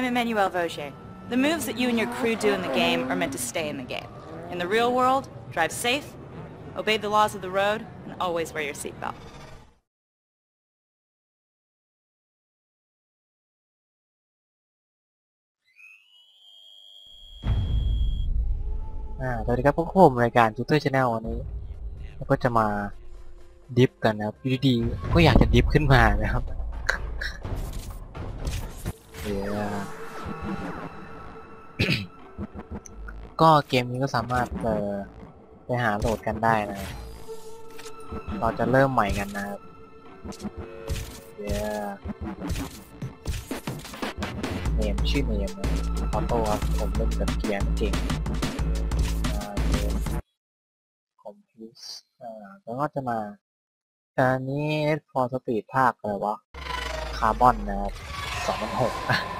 I'm Emmanuel Vaugier. The moves that you and your crew do in the game are meant to stay in the game. In the real world, drive safe, obey the laws of the road, and always wear your seatbelt. อ่าสวัสดีครับพวกผมรายการทูเตอร์ชาแนลวันนี้เราก็จะมาดิฟกันนะครับอยู่ดีๆก็อยากจะดิฟขึ้นมานะครับเดี๋ยว ก็เกมนี้ก็สามารถเออไปหาโหลดกันได้นะ เราจะเริ่มใหม่กันนะเดี๋เนมชื่อเนมออโต้ครับผมเล่นกับเกียร์เก่งคอมพิวส์แล้วก็จะมาอนนี้ Need for Speed ภาคอะไรวะ คาร์บอนนะครับ2006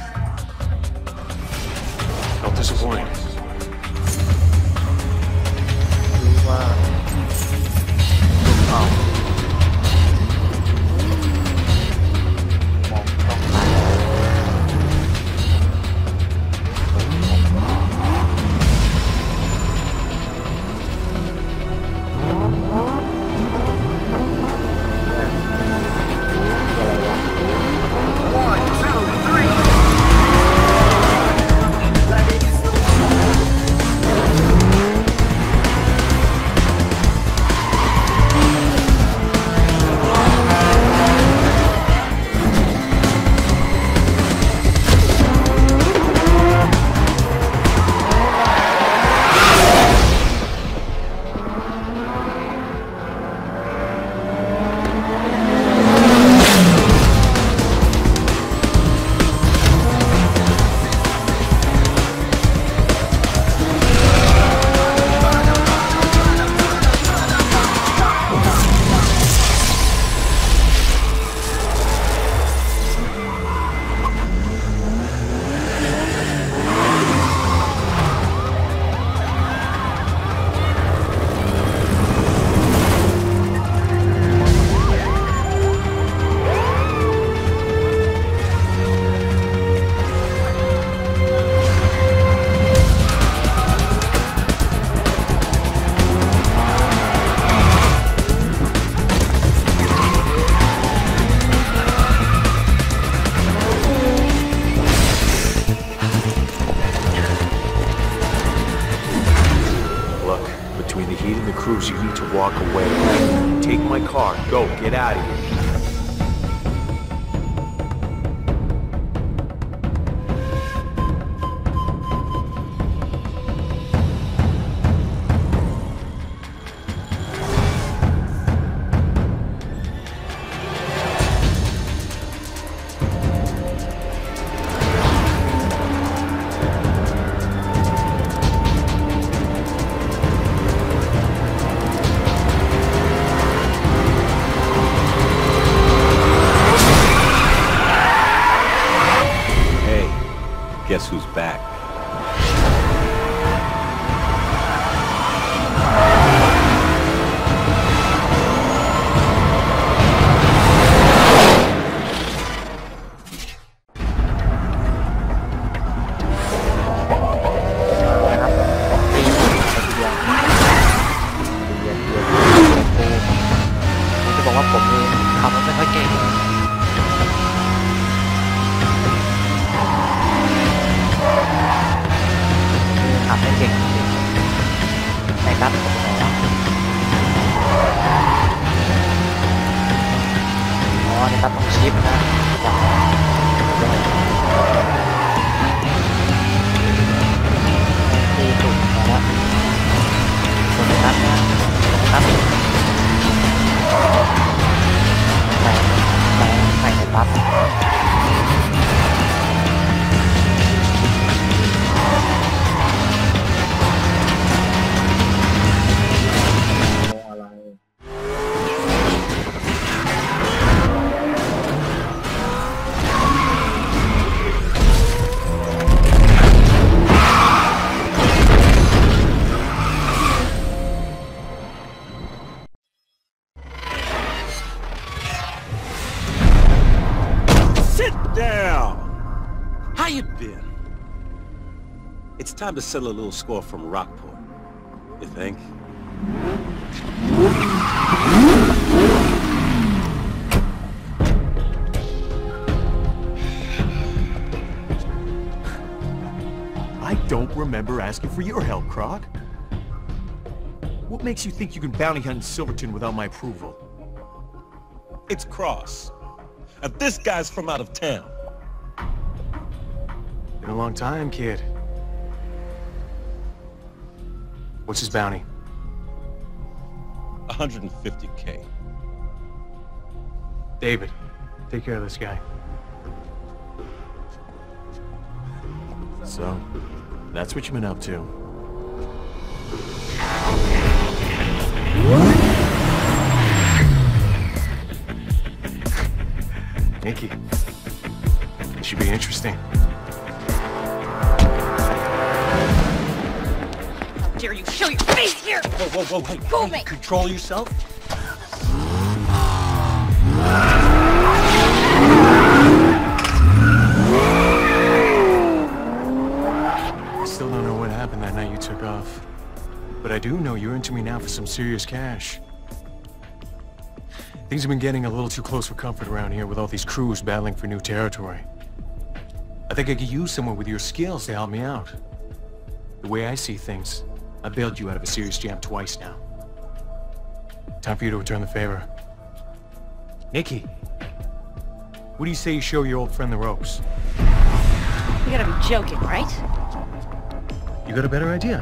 Felt disappointed. รู้ Get out of here. แต่แต่ใส่ในปั๊บ It's time to settle a little score from Rockport. You think? I don't remember asking for your help, Croc. What makes you think you can bounty hunt in Silverton without my approval? It's Cross. And this guy's from out of town. Been a long time, kid. What's his bounty? 150k. David, take care of this guy. So, that's what you've been up to. Nikki. This should be interesting. Dare you show your face here! Whoa, whoa, whoa, hey, Go, hey, control yourself. I still don't know what happened that night you took off. But I do know you're into me now for some serious cash. Things have been getting a little too close for comfort around here with all these crews battling for new territory. I think I could use someone with your skills to help me out. The way I see things, I bailed you out of a serious jam twice now. Time for you to return the favor. Nikki, what do you say you show your old friend the ropes? You gotta be joking, right? You got a better idea?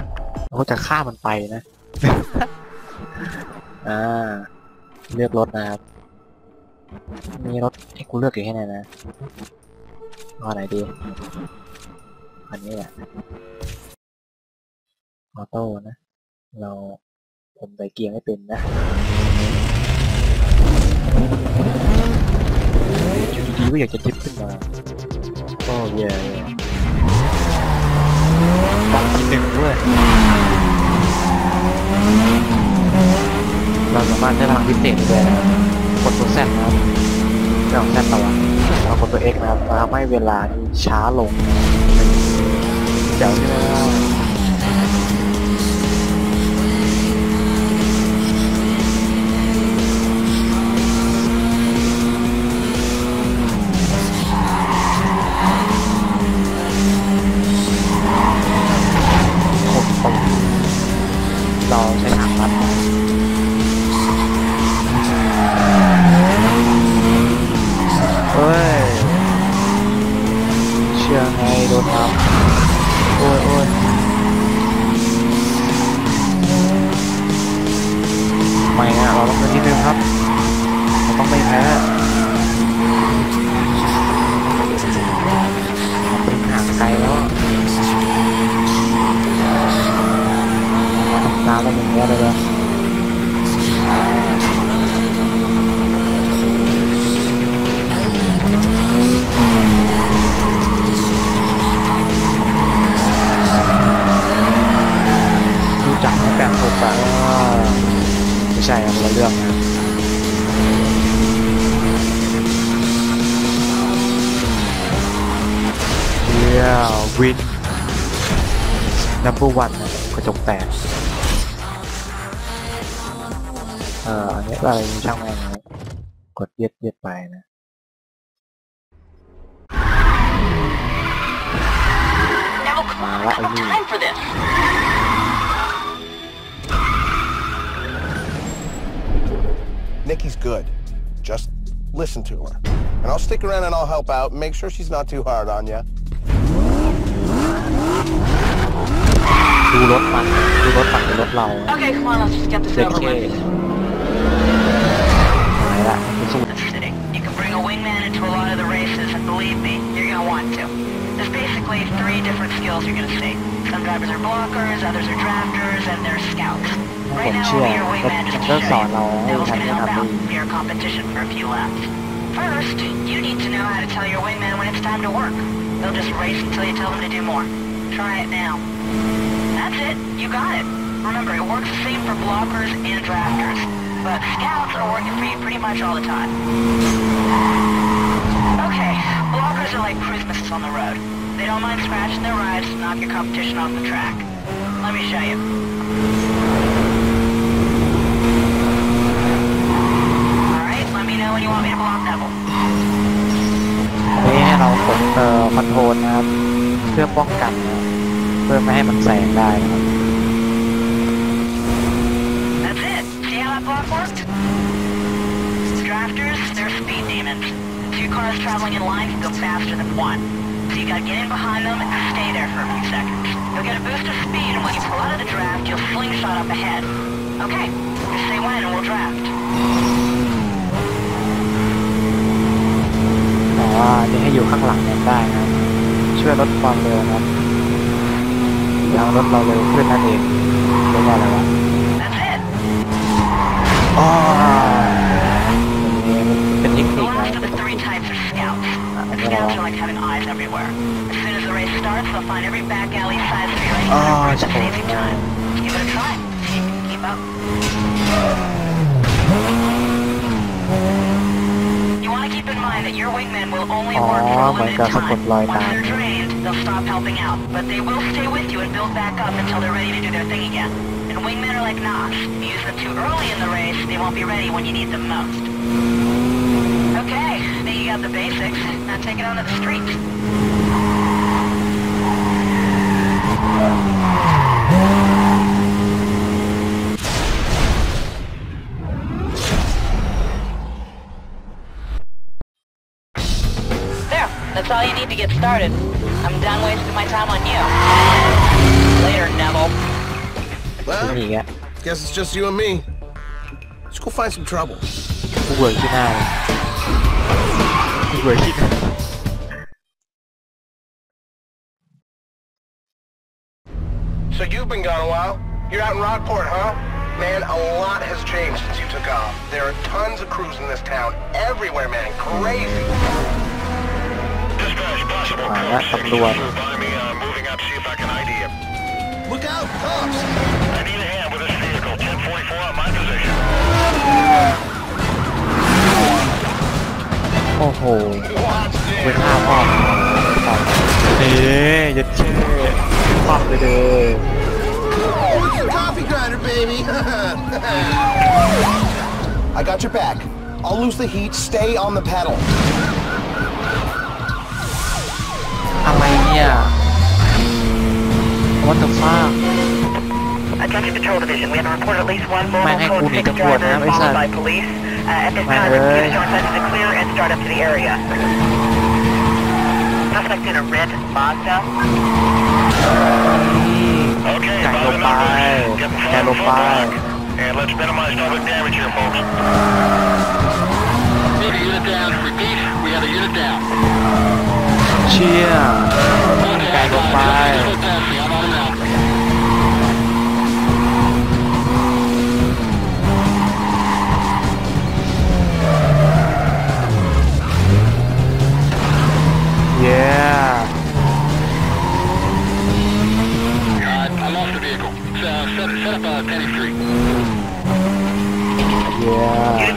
เราก็จะฆ่ามันไปนะ อ่า เลือกรถนะครับ มีรถให้กูเลือกอยู่แค่ไหนนะเอาไหนดีอันนี้แหละ ออโต้นะ เราผมใส่เกียร์ไม่เป็นนะอยู่ดีๆก็อยากจะทิปขึ้นมาโอ้เย่ดังทีหนึ่งด้วยเราสามารถใช้พลังพิเศษได้นะครับกดตัวแซดนะครับไม่ของแซดต่อวะเรากดตัว X นะครับทำให้เวลานี้ช้าลงเดี๋ยวใช่ไหมครับ วิน นัมเบอร์วันนะกระจกแตก เอ่ออันนี้อะไรช่างแม่งนะกดเย็ดเย็ดไปนะ Now, come on, I don't have time for this. Nikki's good. Just listen to her. And I'll stick around and I'll help out. Make sure she's not too hard on you. ดูรถมันดูรถมันกับรถเรา Okay, come on, let's just get this เด็ก over เท่ with. หายละไปสู้ The city. You can bring a wingman into a lot of the races, and believe me, you're gonna want to. There's basically three different skills you're gonna see. Some drivers are blockers, others are drafters, and there's scouts. Right now, sure. your wingman But just that's to show all you. I know. Devil's I gonna help haven't out. been- Be your competition for a few laps. First, you need to know how to tell your wingman when it's time to work. They'll just race until you tell them to do more. Try it now. That's it. You got it. Remember, it works the same for blockers and drafters. But scouts are working for you pretty much all the time. Okay, blockers are like cruise missiles on the road. They don't mind scratching their rides to knock your competition off the track. Let me show you. Alright, let me know when you want me to block Neville. อันนี้ให้เรากดเอ่อคอนโทรลนะครับ เพื่อป้องกันนะครับเ พื่อไม่ให้มันแซงได้นะครับแต่ว่าจะให้อยู่ข้างหลังกันได้นะช่วยลดความเร็วนะ ทางรถเราเร็วขึ้นนั่นเองเรียกว่าอะไรวะ That's it. อ๋อเป็นเทค The นิคนะ last of the three types are scouts. And scouts are like having eyes everywhere. As soon as the race starts, they'll find every back alley, side street, or any Oh, corner it's at an easy cool. time. Give it a try. See if you can keep up. You want to keep in mind that your wingmen will only work for a Oh, my limited God, time. sangkut loy Once they're tayo. drained, they'll stop helping out, but they will stay with you and build back up until they're ready to do their thing again. And wingmen are like Knox. If you use them too early in the race, they won't be ready when you need them most. Okay, think you got the basics. Now take it on to the streets. There, that's all you need to get started. I'm done wasting my time on you. Later, Neville. Well, guess it's just you and me. Let's go find some trouble. Quỷ nào? Quỷ out. So you've been gone a while. You're out in Rockport, huh? Man, a lot has changed since you took off. There are tons of crews in this town. Everywhere, man. Crazy. Dispatch, possible. มาแล้วตำรวจ By me, I'm moving out to see if I can ID him. Look out, cops! I need a hand with this vehicle. 1044 on my position. โอ้โห Watch ไป this. ฆ่าพ่อพ่อเอ๊ยยัดเช่ความไปเลย What's your coffee grinder, baby? I got your back. I'll lose the heat. Stay on the pedal. อะไรเนี่ย What the fuck Attention Patrol Division, we have a report at least one Man, mobile hey, code cool, 6 nigga, driver boy, man, what's followed that? by police. Uh, at this Man, time, let's hey. use joint sensors to clear and start up to the area. Suspect in a red Mazda. Okay, Chạy by lộn the numbers. bài, Get the chạy front lộn full bài. block. And let's minimize public damage here, folks. Need a unit down. Repeat, we have a unit down. เชี่ยไกลออกไปเย้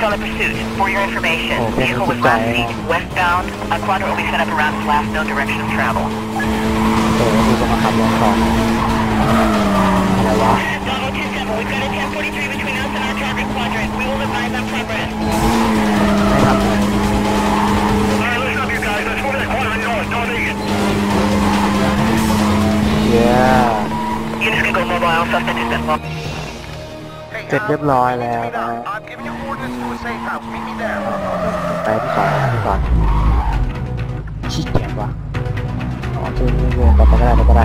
on the pursuit. For your information, Okay, vehicle was good last guy. seen westbound. A quadrant will be set up around its last known direction of travel. โอ้ดูจะมาขับรถก่อนอะไรวะ Bravo 27, we've got a 1043 between us and our target quadrant. We will advise on progress. ไม่ทำอะไร All right, listen up, you guys. Let's move that quadrant north. Don't need it. เย้ Units can go mobile. Suspect has been lost. เ สร็จเรียบร้อยแล้วนะไปที่ก่อนที่ก่อนขี้เกียจวะอ๋อชื่อนี่เลยไปก็ได้ไปก็ได้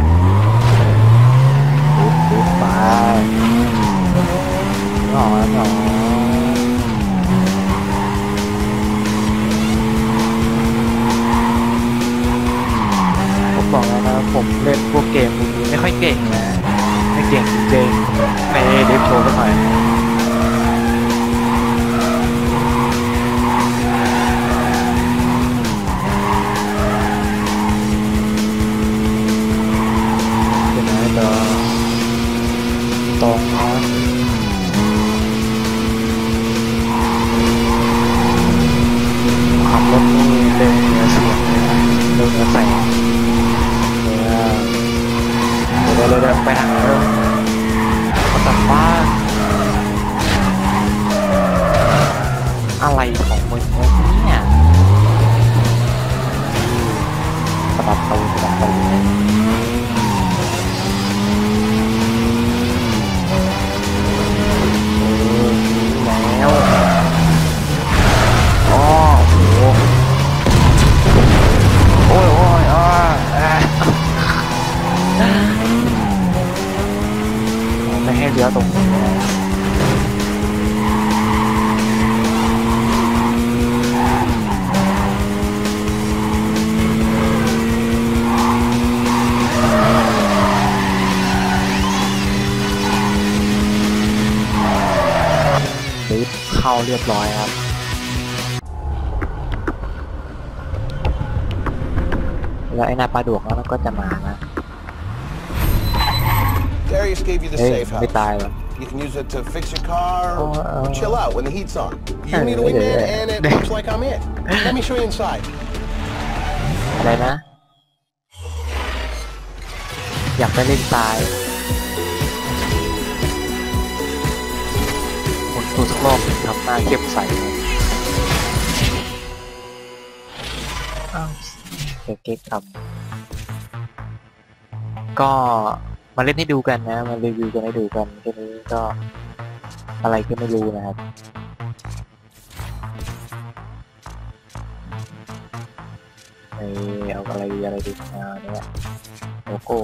แล้วไอ้หน้าปลาดวกนั้นมันก็จะมานะ Darius gave you the เฮ้ย safe ไม่ house. ตายหรอ You can use it to fix your car or Oh, uh, chill out when the heat's on. You uh, need a wingman, yeah. and it looks like I'm in. Let me show you inside. อะไรนะ อยากไปเล่นทรายคนตัวสักรอบหนึ่งทำหน้าเข้มใสนะอ้าว เก๊กๆทำก็มาเล่นให้ดูกันนะ มารีวิวกันให้ดูกันแค่นี้ก็อะไรก็ไม่รู้นะครับไอเอาอะไรอะไรดีมาเนี่ยโลโก้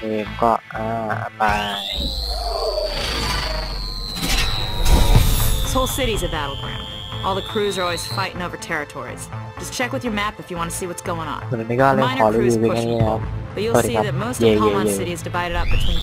เองก็อ่าไป This whole city's a battleground. All the crews are always fighting over territories. Just check with your map if you want to see what's going on. Minor crews push but you'll see that most of Holman City is divided up between